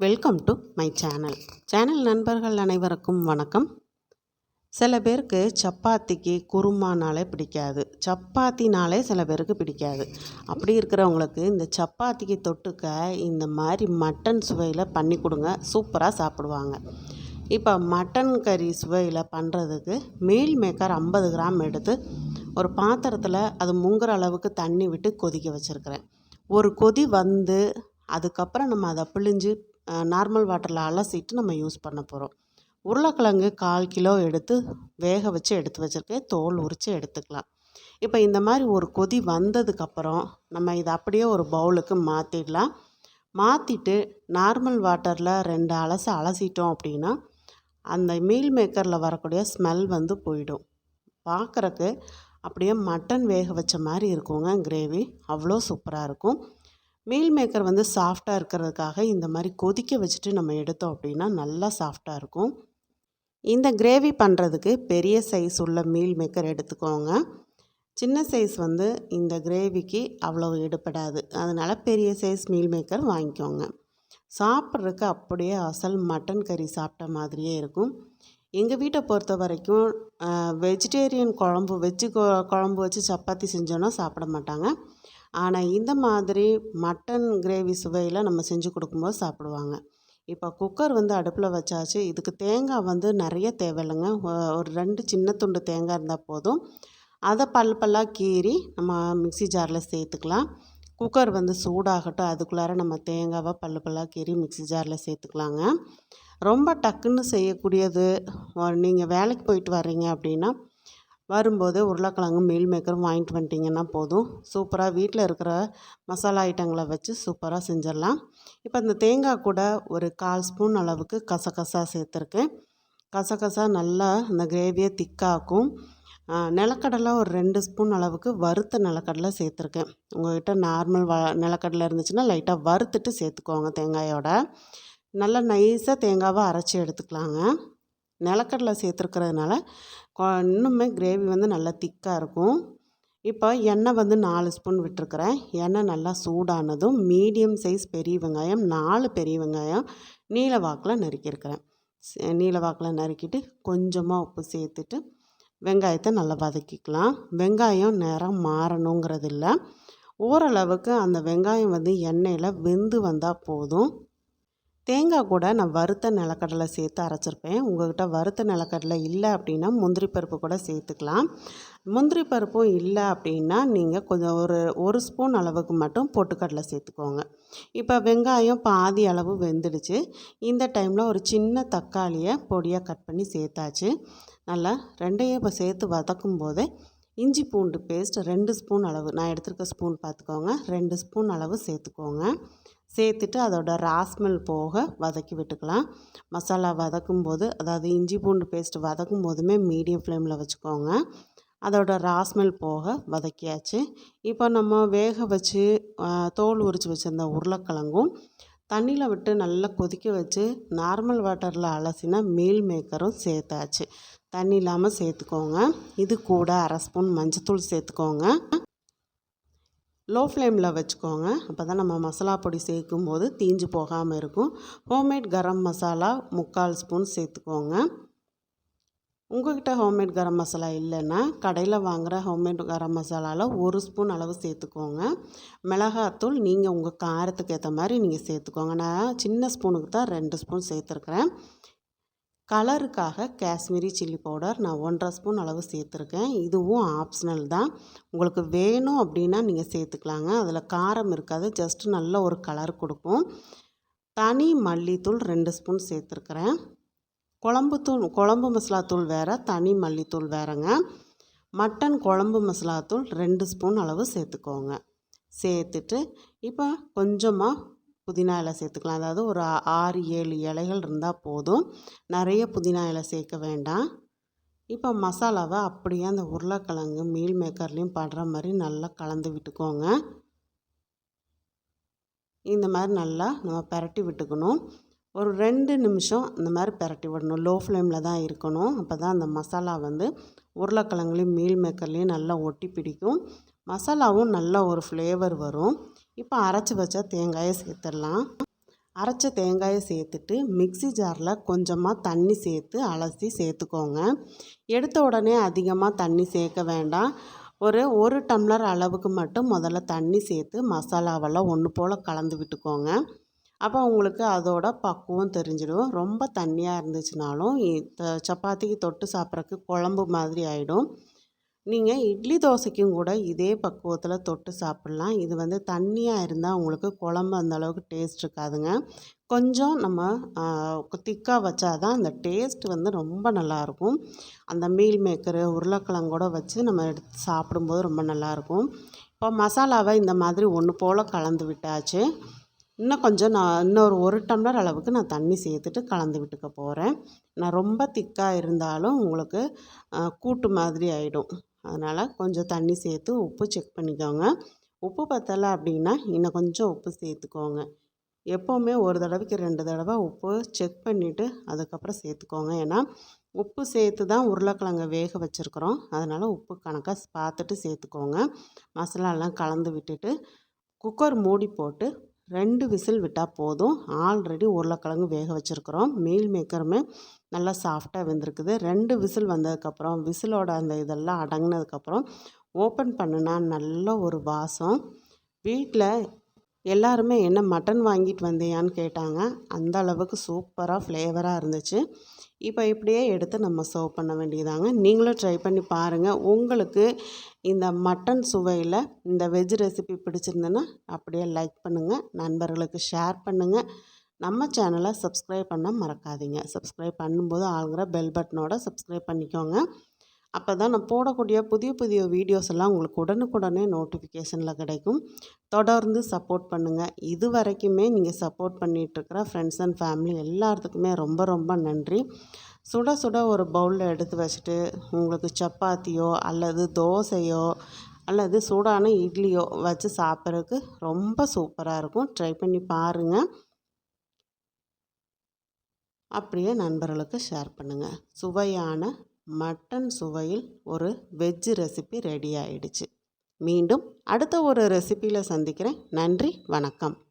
Welcome to my channel channel நண்பர்கள் அனைவருக்கும் வணக்கம். சில பேருக்கு சப்பாத்திக்கு குருமானாலே பிடிக்காது. சப்பாத்தினாலே சில பேருக்கு பிடிக்காது. அப்படி இருக்கிறவங்களுக்கு இந்த சப்பாத்திக்கு தொட்டுக்க இந்த மாதிரி மட்டன் சுவையில் பண்ணி கொடுங்க. சூப்பராக சாப்பிடுவாங்க. இப்போ மட்டன் கறி சுவையில் பண்ணுறதுக்கு மீல் மேக்கர் ஐம்பது கிராம் எடுத்து ஒரு பாத்திரத்தில் அது முங்குற அளவுக்கு தண்ணி விட்டு கொதிக்க வச்சுருக்கிறேன். ஒரு கொதி வந்து அதுக்கப்புறம் நம்ம அதை பிழிஞ்சு நார்மல் வாட்டரில் அலசிட்டு நம்ம யூஸ் பண்ண போகிறோம் உருளைக்கிழங்கு கால் கிலோ எடுத்து வேக வச்சு எடுத்து வச்சுருக்கேன். தோல் உரித்து எடுத்துக்கலாம். இப்போ இந்த மாதிரி ஒரு கொதி வந்ததுக்கப்புறம் நம்ம இதை அப்படியே ஒரு பவுலுக்கு மாற்றிடலாம் மாற்றிட்டு நார்மல் வாட்டரில் ரெண்டு அலசு அலசிட்டோம் அப்படின்னா அந்த மீல் மேக்கரில் வரக்கூடிய ஸ்மெல் வந்து போயிடும். பார்க்குறக்கு அப்படியே மட்டன் வேக வச்ச மாதிரி இருக்குங்க. கிரேவி அவ்வளோ சூப்பராக இருக்கும். மீல் மேக்கர் வந்து சாஃப்டாக இருக்கிறதுக்காக இந்த மாதிரி கொதிக்க வச்சுட்டு நம்ம எடுத்தோம் அப்படின்னா நல்லா சாஃப்டாக இருக்கும். இந்த கிரேவி பண்ணுறதுக்கு பெரிய சைஸ் உள்ள மீல் மேக்கர் எடுத்துக்கோங்க. சின்ன சைஸ் வந்து இந்த கிரேவிக்கு அவ்வளோ எடுப்படாது அதனால் பெரிய சைஸ் மீல் மேக்கர் வாங்கிக்கோங்க. சாப்பிட்றதுக்கு அப்படியே அசல் மட்டன் கறி சாப்பிட்ட மாதிரியே இருக்கும். எங்கள் வீட்டை பொறுத்த வரைக்கும் வெஜிடேரியன் குழம்பு வெஜ்ஜு குழம்பு வச்சு சப்பாத்தி செஞ்சோன்னா சாப்பிட மாட்டாங்க. ஆனால் இந்த மாதிரி மட்டன் கிரேவி சுவையில் நம்ம செஞ்சு கொடுக்கும்போது சாப்பிடுவாங்க. இப்போ குக்கர் வந்து அடுப்பில் வச்சாச்சு. இதுக்கு தேங்காய் வந்து நிறைய தேவையில்லைங்க. ஒரு ரெண்டு சின்ன துண்டு தேங்காய் இருந்தால் போதும். அதை பல் பல்லாக கீறி நம்ம மிக்சி ஜாரில் சேர்த்துக்கலாம். குக்கர் வந்து சூடாகட்டும். அதுக்குள்ளார நம்ம தேங்காவை பல்லு பல்லாக கீறி மிக்சி ஜாரில் சேர்த்துக்கலாங்க. ரொம்ப டக்குன்னு செய்யக்கூடியது. நீங்கள் வேலைக்கு போயிட்டு வர்றீங்க அப்படின்னா வரும்போது உருளைக்கிழங்கு மீல் மேக்கரும் வாங்கிட்டு வந்துட்டிங்கன்னா போதும். சூப்பராக வீட்டில் இருக்கிற மசாலா ஐட்டங்களை வச்சு சூப்பராக செஞ்சிடலாம். இப்போ இந்த தேங்காய் கூட ஒரு கால் ஸ்பூன் அளவுக்கு கசகசா சேர்த்துருக்கேன். கசகசா நல்லா அந்த கிரேவியை திக்காக்கும். நிலக்கடலை ஒரு ரெண்டு ஸ்பூன் அளவுக்கு வறுத்த நிலக்கடலை சேர்த்துருக்கேன். உங்கள்கிட்ட நார்மல் வ நிலக்கடலை இருந்துச்சுன்னா லைட்டாக வறுத்துட்டு சேர்த்துக்கோங்க தேங்காயோட. நல்லா நைஸாக தேங்காவை அரைச்சி எடுத்துக்கலாங்க. நிலக்கடலை சேர்த்துருக்கிறதுனால இன்னுமே கிரேவி வந்து நல்லா திக்காக இருக்கும். இப்போ எண்ணெய் வந்து நாலு ஸ்பூன் விட்டுருக்குறேன். எண்ணெய் நல்லா சூடானதும் மீடியம் சைஸ் பெரிய வெங்காயம் நாலு பெரிய வெங்காயம் நீல வாக்கில் நறுக்கியிருக்கிறேன். நீல வாக்கில் நறுக்கிட்டு கொஞ்சமாக உப்பு சேர்த்துட்டு வெங்காயத்தை நல்லா வதக்கிக்கலாம். வெங்காயம் நிறம் மாறணுங்கிறது இல்லை ஓரளவுக்கு அந்த வெங்காயம் வந்து எண்ணெயில் வெந்து வந்தால் போதும். தேங்காய் கூட நான் வறுத்த நிலக்கடலை சேர்த்து அரைச்சிருப்பேன். உங்கள்கிட்ட வறுத்த நிலக்கடலை இல்லை அப்படின்னா முந்திரி பருப்பு கூட சேர்த்துக்கலாம். முந்திரி பருப்பும் இல்லை அப்படின்னா நீங்கள் கொஞ்சம் ஒரு ஒரு ஸ்பூன் அளவுக்கு மட்டும் பொட்டுக்கடலை சேர்த்துக்கோங்க. இப்போ வெங்காயம் பாதி அளவு வெந்துடுச்சு. இந்த டைமில் ஒரு சின்ன தக்காளியை பொடியாக கட் பண்ணி சேர்த்தாச்சு. நல்லா ரெண்டையும் இப்போ சேர்த்து வதக்கும் போதே இஞ்சி பூண்டு பேஸ்ட் ரெண்டு ஸ்பூன் அளவு நான் எடுத்துருக்க ஸ்பூன் பார்த்துக்கோங்க. ரெண்டு ஸ்பூன் அளவு சேர்த்துக்கோங்க. சேர்த்துட்டு அதோட ராஸ்மெல் போக வதக்கி விட்டுக்கலாம். மசாலா வதக்கும் போது அதாவது இஞ்சி பூண்டு பேஸ்ட் வதக்கும் போதுமே மீடியம் ஃப்ளேமில் வச்சுக்கோங்க. அதோட ராஸ்மெல் போக வதக்கியாச்சு. இப்போ நம்ம வேக வச்சு தோல் உரித்து வச்சுருந்த உருளைக்கிழங்கும் தண்ணியில் விட்டு நல்லா கொதிக்க வச்சு நார்மல் வாட்டரில் அலசினா மீல் மேக்கரும் சேர்த்தாச்சு. தண்ணி இல்லாமல் சேர்த்துக்கோங்க. இது கூட அரை ஸ்பூன் மஞ்சத்தூள் சேர்த்துக்கோங்க. லோ ஃப்ளேமில் வச்சுக்கோங்க. அப்போ தான் நம்ம மசாலா பொடி சேர்க்கும் போது தீஞ்சு போகாமல் இருக்கும். ஹோம்மேட் கரம் மசாலா முக்கால் ஸ்பூன் சேர்த்துக்கோங்க. உங்கள்கிட்ட ஹோம்மேட் கரம் மசாலா இல்லைன்னா கடையில் வாங்குகிற ஹோம்மேட் கரம் மசாலாவில் ஒரு ஸ்பூன் அளவு சேர்த்துக்கோங்க. மிளகாத்தூள் நீங்கள் உங்கள் காரத்துக்கு ஏற்ற மாதிரி நீங்கள் சேர்த்துக்கோங்க. நான் சின்ன ஸ்பூனுக்கு தான் ரெண்டு ஸ்பூன் சேர்த்துருக்குறேன். கலருக்காக காஷ்மீரி சில்லி பவுடர் நான் ஒன்றரை ஸ்பூன் அளவு சேர்த்துருக்கேன். இதுவும் ஆப்ஷனல் தான். உங்களுக்கு வேணும் அப்படின்னா நீங்கள் சேர்த்துக்கலாங்க. அதில் காரம் இருக்காது. ஜஸ்ட்டு நல்ல ஒரு கலர் கொடுக்கும் தனி மல்லித்தூள் ரெண்டு ஸ்பூன் சேர்த்துருக்குறேன். குழம்பு தூள் குழம்பு மசாலா தூள் வேறு தனி மல்லித்தூள் வேறுங்க. மட்டன் குழம்பு மசாலா தூள் ரெண்டு ஸ்பூன் அளவு சேர்த்துக்கோங்க. சேர்த்துட்டு இப்போ கொஞ்சமாக புதினா இலை சேர்த்துக்கலாம். அதாவது ஒரு ஆறு ஏழு இலைகள் இருந்தால் போதும். நிறைய புதினா இலை சேர்க்க வேண்டாம். இப்போ மசாலாவை அப்படியே அந்த உருளைக்கிழங்கு மீல் மேக்கர்லேயும் படுற மாதிரி நல்லா கலந்து விட்டுக்கோங்க. இந்த மாதிரி நல்லா நம்ம பரட்டி விட்டுக்கணும். ஒரு ரெண்டு நிமிஷம் இந்த மாதிரி பரட்டி விடணும். லோ ஃப்ளேமில் தான் இருக்கணும். அப்போ தான் அந்த மசாலா வந்து உருளைக்கிழங்குலேயும் மீல் மேக்கர்லேயும் நல்லா ஒட்டி பிடிக்கும். மசாலாவும் நல்ல ஒரு ஃப்ளேவர் வரும். இப்போ அரைச்சி வச்ச தேங்காயை சேர்த்துடலாம். அரைச்ச தேங்காயை சேர்த்துட்டு மிக்ஸி ஜாரில் கொஞ்சமாக தண்ணி சேர்த்து அலசி சேர்த்துக்கோங்க. எடுத்த உடனே அதிகமாக தண்ணி சேர்க்க வேண்டாம். ஒரு ஒரு டம்ளர் அளவுக்கு மட்டும் முதல்ல தண்ணி சேர்த்து மசாலாவெல்லாம் ஒன்று போல் கலந்து விட்டுக்கோங்க. அப்போ உங்களுக்கு அதோட பக்குவம் தெரிஞ்சிடும். ரொம்ப தண்ணியாக இருந்துச்சுனாலும் சப்பாத்திக்கு தொட்டு சாப்பிட்றக்கு குழம்பு மாதிரி ஆகிடும் நீங்கள் இட்லி தோசைக்கும் கூட இதே பக்குவத்தில் தொட்டு சாப்பிட்லாம். இது வந்து தண்ணியாக இருந்தால் உங்களுக்கு குழம்பு அந்தளவுக்கு டேஸ்ட் இருக்காதுங்க. கொஞ்சம் நம்ம திக்காக வச்சா தான் அந்த டேஸ்ட் வந்து ரொம்ப நல்லாயிருக்கும் அந்த மீல் மேக்கரு உருளைக்கிழங்கூட வச்சு நம்ம எடுத்து சாப்பிடும்போது ரொம்ப நல்லாயிருக்கும் இப்போ மசாலாவை இந்த மாதிரி ஒன்று போல் கலந்து விட்டாச்சு. இன்னும் கொஞ்சம் நான் இன்னொரு ஒரு டம்ளர் அளவுக்கு நான் தண்ணி சேர்த்துட்டு கலந்து விட்டுக்க போகிறேன் நான் ரொம்ப திக்காக இருந்தாலும் உங்களுக்கு கூட்டு மாதிரி ஆகிடும் அதனால் கொஞ்சம் தண்ணி சேர்த்து உப்பு செக் பண்ணிக்கோங்க. உப்பு பத்தலை அப்படின்னா இன்னும் கொஞ்சம் உப்பு சேர்த்துக்கோங்க. எப்போவுமே ஒரு தடவைக்கு ரெண்டு தடவை உப்பு செக் பண்ணிவிட்டு அதுக்கப்புறம் சேர்த்துக்கோங்க. ஏன்னா உப்பு சேர்த்து தான் உருளைக்கிழங்க வேக வச்சுருக்குறோம். அதனால் உப்பு கணக்காக பார்த்துட்டு சேர்த்துக்கோங்க. மசாலாலாம் கலந்து விட்டுட்டு குக்கர் மூடி போட்டு ரெண்டு விசில் விட்டால் போதும். ஆல்ரெடி உருளைக்கிழங்கு வேக வச்சுருக்குறோம். மீல் மேக்கருமே நல்லா சாஃப்டாக வெந்திருக்குது. ரெண்டு விசில் வந்ததுக்கப்புறம் விசிலோட அந்த இதெல்லாம் அடங்கினதுக்கப்புறம் ஓப்பன் பண்ணுனா நல்ல ஒரு வாசம். வீட்டில் எல்லாருமே என்ன மட்டன் வாங்கிட்டு வந்தியான்னு கேட்டாங்க. அந்த அளவுக்கு சூப்பராக ஃப்ளேவராக இருந்துச்சு. இப்போ இப்படியே எடுத்து நம்ம சர்வ் பண்ண வேண்டியதாங்க. நீங்களும் ட்ரை பண்ணி பாருங்கள் உங்களுக்கு இந்த மட்டன் சுவையில் இந்த வெஜ் ரெசிபி பிடிச்சிருந்ததுன்னா அப்படியே லைக் பண்ணுங்கள் நண்பர்களுக்கு ஷேர் பண்ணுங்கள் நம்ம சேனலை சப்ஸ்கிரைப் பண்ண மறக்காதீங்க. சப்ஸ்கிரைப் பண்ணும்போது ஆளுங்கிற பெல் பட்டனோட சப்ஸ்கிரைப் பண்ணிக்கோங்க. அப்போ தான் நான் போடக்கூடிய புதிய புதிய வீடியோஸ் எல்லாம் உங்களுக்கு உடனுக்குடனே நோட்டிஃபிகேஷனில் கிடைக்கும். தொடர்ந்து சப்போர்ட் பண்ணுங்கள் இது வரைக்குமே நீங்கள் சப்போர்ட் பண்ணிகிட்ருக்கிற ஃப்ரெண்ட்ஸ் அண்ட் ஃபேமிலி எல்லாத்துக்குமே ரொம்ப ரொம்ப நன்றி. சுட சுட ஒரு பவுலில் எடுத்து வச்சுட்டு உங்களுக்கு சப்பாத்தியோ அல்லது தோசையோ அல்லது சூடான இட்லியோ வச்சு சாப்பிட்றதுக்கு ரொம்ப சூப்பராக இருக்கும். ட்ரை பண்ணி பாருங்கள் அப்படியே நண்பர்களுக்கு ஷேர் பண்ணுங்கள் சுவையான மட்டன் சுவையில் ஒரு வெஜ்ஜு ரெசிபி ரெடி ஆயிடுச்சு. மீண்டும் அடுத்த ஒரு ரெசிப்பியில் சந்திக்கிறேன். நன்றி வணக்கம்.